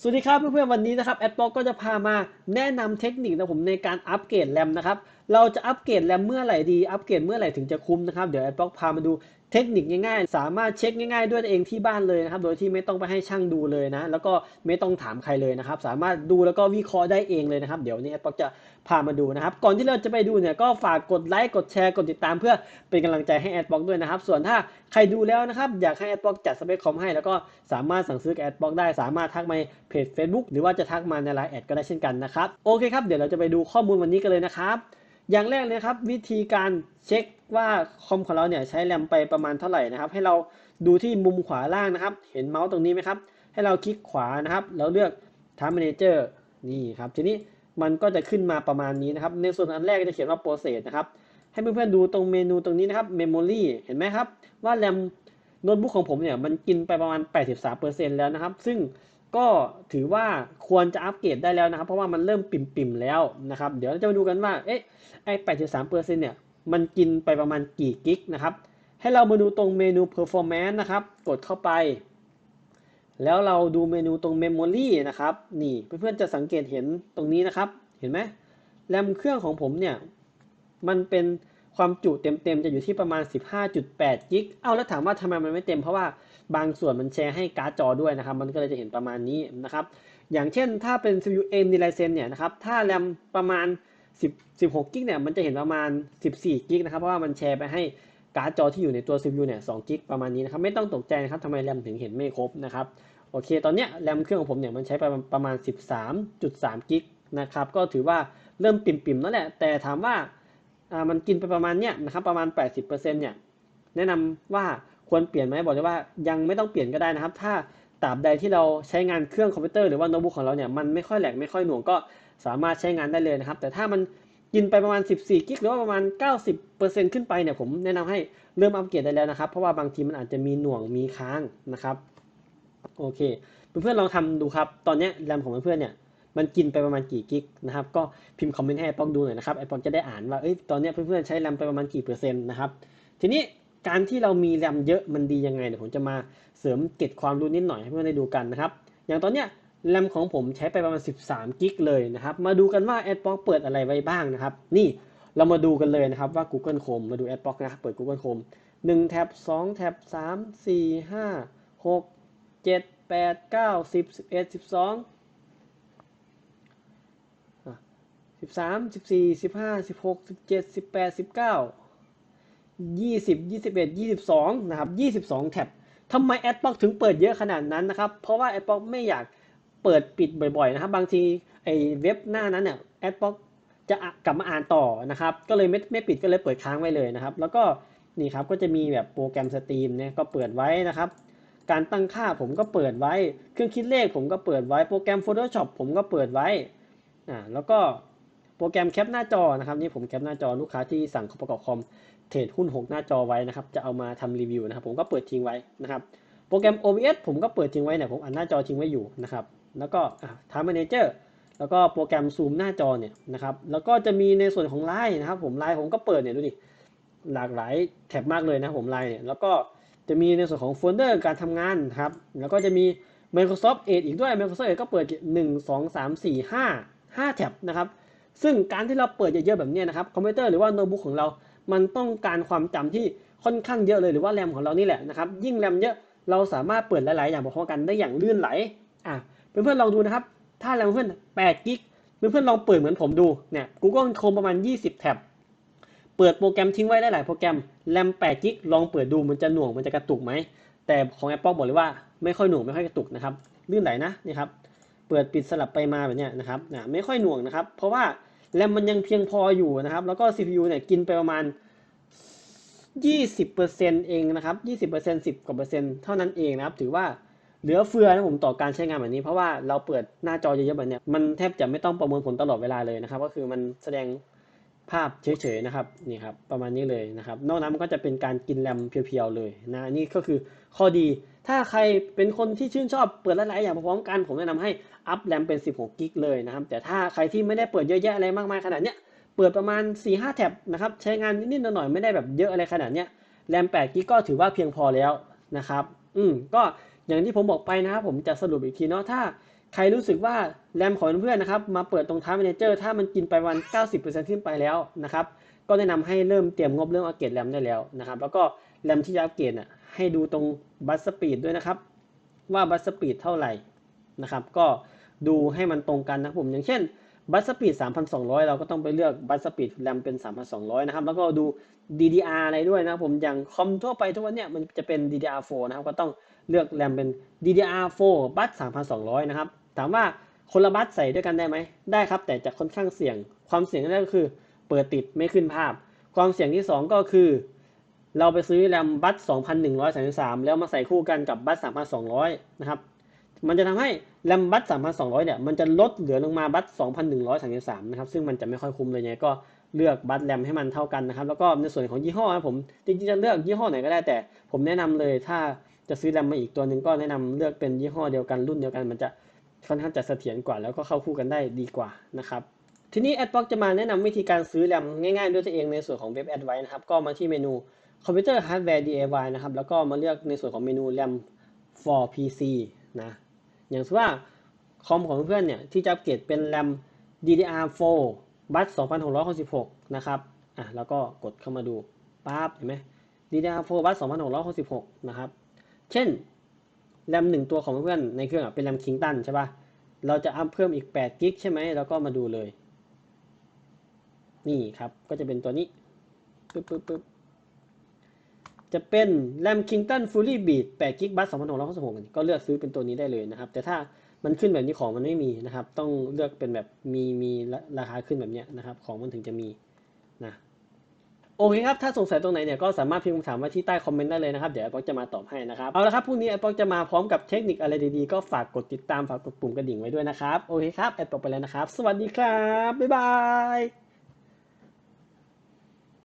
สวัสดีครับเพื่อนๆวันนี้นะครับแอดบล็อกก็จะพามาแนะนำเทคนิคนะผมในการอัปเกรดแรมนะครับเราจะอัปเกรดแรมเมื่อไหร่ดีอัปเกรดเมื่อไหร่ถึงจะคุ้มนะครับเดี๋ยวแอดบล็อกพามาดูเทคนิคง่ายๆ สามารถเช็คง่ายๆ ด้วยตัวเองที่บ้านเลยนะครับ โดยที่ไม่ต้องไปให้ช่างดูเลยนะ แล้วก็ไม่ต้องถามใครเลยนะครับ สามารถดูแล้วก็วิเคราะห์ได้เองเลยนะครับ เดี๋ยวนี้แอดป็อกจะพามาดูนะครับ ก่อนที่เราจะไปดูเนี่ยก็ฝากกดไลค์ กดแชร์ กดติดตามเพื่อเป็นกำลังใจให้แอดบล็อกด้วยนะครับ ส่วนถ้าใครดูแล้วนะครับ อยากให้แอดบล็อกจัดสเปคคอมให้ แล้วก็สามารถสั่งซื้อกับแอดบล็อกได้ สามารถทักมาเพจ Facebook หรือว่าจะทักมาในไลน์แอดก็ได้เช่นกันนะครับ โอเคครับ เดี๋ยวเราจะไปดูข้อมูลวันนี้กันเลยนะครับ อย่างแรกเลยครับ วิธีการเช็คว่าคอมของเราเนี่ยใช้แรมไปประมาณเท่าไหร่นะครับ ให้เราดูที่มุมขวาล่างนะครับ เห็นเมาส์ตรงนี้ไหมครับ ให้เราคลิกขวานะครับ แล้วเลือก Time Manager นี่ครับทีนี้มันก็จะขึ้นมาประมาณนี้นะครับ ในส่วนอันแรกจะเขียนว่า Process นะครับ ให้เพื่อนๆดูตรงเมนูตรงนี้นะครับ Memory เห็นไหมครับ ว่าแรมโน้ตบุ๊กของผมเนี่ยมันกินไปประมาณ 83%แล้วนะครับ ซึ่ง ก็ถือว่าควรจะอัปเกรดได้แล้วนะครับ เพราะว่ามันเริ่มปิ่มๆแล้วนะครับ เดี๋ยวเราจะมาดูกันว่าเอ๊ะไอ้83%เนี่ยมันกินไปประมาณกี่กิกนะครับ ให้เรามาดูตรงเมนู performance นะครับ กดเข้าไป แล้วเราดูเมนูตรง memory นะครับ นี่เพื่อนๆจะสังเกตเห็นตรงนี้นะครับ เห็นไหมแรมเครื่องของผมเนี่ย มันเป็นความจุเต็มๆ จะอยู่ที่ประมาณ 15.8 กิก เอาแล้วถามว่าทำไมมันไม่เต็ม เพราะว่า บางส่วนมันแชร์ให้การ์ดจอด้วยนะครับ มันก็เลยจะเห็นประมาณนี้นะครับ อย่างเช่นถ้าเป็น CPU AMD Ryzen เนี่ยนะครับ ถ้าแรมประมาณ 10 16กิกเนี่ย มันจะเห็นประมาณ 14กิกนะครับ เพราะว่ามันแชร์ไปให้การ์ดจอที่อยู่ในตัว CPU เนี่ย2กิกประมาณนี้นะครับ ไม่ต้องตกใจนะครับทำไมแรมถึงเห็นไม่ครบนะครับ โอเค ตอนเนี้ยแรมเครื่องของผมเนี่ย มันใช้ไปประมาณ 13.3กิกนะครับ ก็ถือว่าเริ่มปิ่มๆแล้วแหละ แต่ถามว่ามันกินไปประมาณเนี้ยนะครับ ประมาณ 80%เนี่ย แนะนำว่า ควรเปลี่ยนไหมบอกเลยว่ายังไม่ต้องเปลี่ยนก็ได้นะครับ ถ้าตราบใดที่เราใช้งานเครื่องคอมพิวเตอร์หรือว่าโน้ตบุ๊กของเราเนี่ยมันไม่ค่อยแหลกไม่ค่อยหน่วงก็สามารถใช้งานได้เลยนะครับ แต่ถ้ามันกินไปประมาณ 14 กิกหรือว่าประมาณ 90%ขึ้นไปเนี่ยผมแนะนำให้เริ่มอัปเกรดได้แล้วนะครับ เพราะว่าบางทีมันอาจจะมีหน่วงมีค้างนะครับโอเคเพื่อนๆลองทำดูครับ ตอนนี้แรมของเพื่อนๆเนี่ยมันกินไปประมาณกี่กิกนะครับ ก็พิมพ์คอมเมนต์ให้ไอปองดูหน่อยนะครับไอปองจะได้อ่านว่าเอ้ยตอนนี้เพื่อนๆใช้แรมไปประมาณกี่เปอร์เซ็นต์นะครับ ทีนี้ การที่เรามีแรมเยอะมันดียังไงเดี๋ยวผมจะมาเสริมเก็บความรู้นิดหน่อยให้เพื่อนได้ดูกันนะครับ อย่างตอนเนี้ยแรมของผมใช้ไปประมาณ 13 กิกเลยนะครับ มาดูกันว่า AdBlock เปิดอะไรไว้บ้างนะครับ นี่เรามาดูกันเลยนะครับว่า Google Chrome มาดู AdBlock นะครับเปิด Google Chrome 1แท็บ2แท็บ3 4 5 6 7 8 9 10 11 12 13 14 15 16 17 18 19 20 21 22 นะครับ 22 แท็บทำไม Adblock ถึงเปิดเยอะขนาดนั้นนะครับ เพราะว่า Adblock ไม่อยากเปิดปิดบ่อยๆนะครับ บางทีไอ้เว็บหน้านั้นเนี่ย Adblock จะกลับมาอ่านต่อนะครับ ก็เลยไม่ไม่ปิดก็เลยเปิดค้างไว้เลยนะครับ แล้วก็นี่ครับก็จะมีแบบโปรแกรมสตรีมเนี่ยก็เปิดไว้นะครับ การตั้งค่าผมก็เปิดไว้ เครื่องคิดเลขผมก็เปิดไว้ โปรแกรม Photoshop ผมก็เปิดไว้อ่าแล้วก็ โปรแกรมแคปหน้าจอนะครับนี่ผมแคปหน้าจอลูกค้าที่สั่งประกอบคอมเทรดหุ้น 6 หน้าจอไว้นะครับจะเอามาทำรีวิวนะครับผมก็เปิดทิ้งไว้นะครับโปรแกรม OBS ผมก็เปิดทิ้งไว้เนี่ยผมอันหน้าจอทิ้งไว้อยู่นะครับแล้วก็ทำ Manager แล้วก็โปรแกรมซูมหน้าจอเนี่ยนะครับแล้วก็จะมีในส่วนของไลน์นะครับผมไลน์ผมก็เปิดเนี่ยดูดิหลากหลายแท็บมากเลยนะผมไลน์เนี่ยแล้วก็จะมีในส่วนของโฟลเดอร์การทำงานครับแล้วก็จะมี Microsoft Edge อีกด้วย Microsoft Edge ก็เปิด 1 2 3 4 5 5แท็บนะครับ ซึ่งการที่เราเปิดเยอะๆแบบนี้นะครับคอมพิวเตอร์หรือว่าโน้ตบุ๊กของเรา มันต้องการความจำที่ค่อนข้างเยอะเลยหรือว่าแรมของเรานี่แหละนะครับยิ่งแรมเยอะเราสามารถเปิดหลายๆ อย่างพร้อมกันได้อย่างลื่นไหลอะเพื่อนๆลองดูนะครับถ้าแรมเพื่อน8กิกเพื่อนๆลองเปิดเหมือนผมดูเนี่ย Google Chrome ประมาณ 20 แท็บเปิดโปรแกรมทิ้งไว้ได้หลายโปรแกรมแรม8กิกลองเปิดดูมันจะหน่วงมันจะกระตุกไหมแต่ของ Apple บอกเลยว่าไม่ค่อยหน่วงไม่ค่อยกระตุกนะครับลื่นไหลนะนี่ครับเปิดปิดสลับไปมาแบบนี้นะครับนะไม่ค่อยหน่วงนะครับ เพราะว่า แรมมันยังเพียงพออยู่นะครับ แล้วก็ CPU เนี่ยกินไปประมาณ 20%เองนะครับ 20% 10กว่าเปอร์เซ็นต์เท่านั้นเองนะครับ ถือว่าเหลือเฟือนะผมต่อการใช้งานแบบนี้ เพราะว่าเราเปิดหน้าจอเยอะๆแบบเนี้ยมันแทบจะไม่ต้องประมวลผลตลอดเวลาเลยนะครับ ก็คือมันแสดงภาพเฉยๆนะครับนี่ครับประมาณนี้เลยนะครับ นอกนั้นมันก็จะเป็นการกินแรมเพียวๆเลยนะนี่ก็คือข้อดี ถ้าใครเป็นคนที่ชื่นชอบเปิดหลายๆอย่างพร้อมกันผมแนะนำให้อัพแรมเป็น 16กิกเลยนะครับ แต่ถ้าใครที่ไม่ได้เปิดเยอะแยะอะไรมากมายขนาดเนี้ยเปิดประมาณ 4-5 แท็บนะครับ ใช้งานนิดๆหน่อยๆไม่ได้แบบเยอะอะไรขนาดเนี้ยแรม8กิกก็ถือว่าเพียงพอแล้วนะครับ อืมก็อย่างที่ผมบอกไปนะครับผมจะสรุปอีกทีเนาะถ้าใครรู้สึกว่าแรมของเพื่อนนะครับมาเปิดตรงท้า Manager ถ้ามันกินไปวัน 90%ขึ้นไปแล้วนะครับก็แนะนำให้เริ่มเตรียมงบเรื่องอัปเกรดแรมได้แล้วนะครับ แล้วก็ แรมที่จะอัปเกรดน่ะให้ดูตรงบัสสปีดด้วยนะครับ ว่าบัสสปีดเท่าไหร่นะครับ ก็ดูให้มันตรงกันนะผมอย่างเช่นบัสสปีด3,200 เราก็ต้องไปเลือกบัสสปีดแรมเป็น 3,200 นะครับ แล้วก็ดู DDR อะไรด้วยนะผมอย่างคอมทั่วไปทุกวันเนี่ยมันจะเป็น DDR4 นะครับ ก็ต้องเลือกแรมเป็น DDR4 บัส3,200 นะครับ ถามว่าคนละบัสใส่ด้วยกันได้ไหม ได้ครับ แต่จะค่อนข้างเสี่ยง ความเสี่ยงแรกก็คือ เปิดติดไม่ขึ้นภาพ ความเสี่ยงที่ 2 ก็คือ เราไปซื้อแรมบัส2,133 แล้วมาใส่คู่กันกับบัส3,200 นะครับ มันจะทำให้แรมบัส3,200 เนี่ย มันจะลดเหลือลงมาบัส2,133 นะครับ ซึ่งมันจะไม่ค่อยคุ้มเลยไงก็เลือกบัสแรมให้มันเท่ากันนะครับ แล้วก็ในส่วนของยี่ห้อนะผม จริงๆ จะเลือกยี่ห้อไหนก็ได้แต่ ผมแนะนำเลยถ้าจะซื้อแรมมาอีกตัวหนึ่งก็แนะนำเลือกเป็นยี่ห้อเดียวกันรุ่นเดียวกันมันจะค่อนข้างจะเสถียรกว่าแล้วก็เข้าคู่กันได้ดีกว่านะครับทีนี้ AdBlock จะมาแนะนำวิธีการซื้อแรมง่ายๆด้วยตัวเองในส่วนของเว็บ a d v i c e นะครับก็มาที่เมนู คอมพิวเตอร์ฮาร์ดแวร์ DIY นะครับ แล้วก็มาเลือกในส่วนของเมนู RAM for PC นะ อย่างเช่นว่าคอมของเพื่อนเนี่ยที่จะอัปเกรดเป็น RAM DDR4 บัส2666 นะครับอะแล้วก็กดเข้ามาดูปั๊บเห็นไหม DDR4 บัส2666 นะครับ เช่นแรมหนึ่งตัวของเพื่อนในเครื่องอเป็นแรมคิงตันใช่ป่ะ เราจะอัพเพิ่มอีก8กิกใช่ไหมแล้วก็มาดูเลย นี่ครับ ก็จะเป็นตัวนี้ปึ๊บปึ๊บปึ๊บ จะเป็นแรม Kingston Fully Beat 8 g b บัส2666ก็เลือกซื้อเป็นตัวนี้ได้เลยนะครับ แต่ถ้ามันขึ้นแบบนี้ของมันไม่มีนะครับ ต้องเลือกเป็นแบบมีมีราคาขึ้นแบบนี้นะครับ ของมันถึงจะมีนะโอเคครับ ถ้าสงสัยตรงไหนเนี่ยก็สามารถพิมพ์คำถามไว้ที่ใต้คอมเมนต์ได้เลยนะครับ เดี๋ยวไอป๊อกจะมาตอบให้นะครับ เอาละครับพรุ่งนี้ไอป๊อกจะมาพร้อมกับเทคนิคอะไรดีๆ ก็ฝากกดติดตามฝากกดปุ่มกระดิ่งไว้ด้วยนะครับ โอเคครับไอป๊อกไปแล้วนะครับ สวัสดีครับ บ๊ายบาย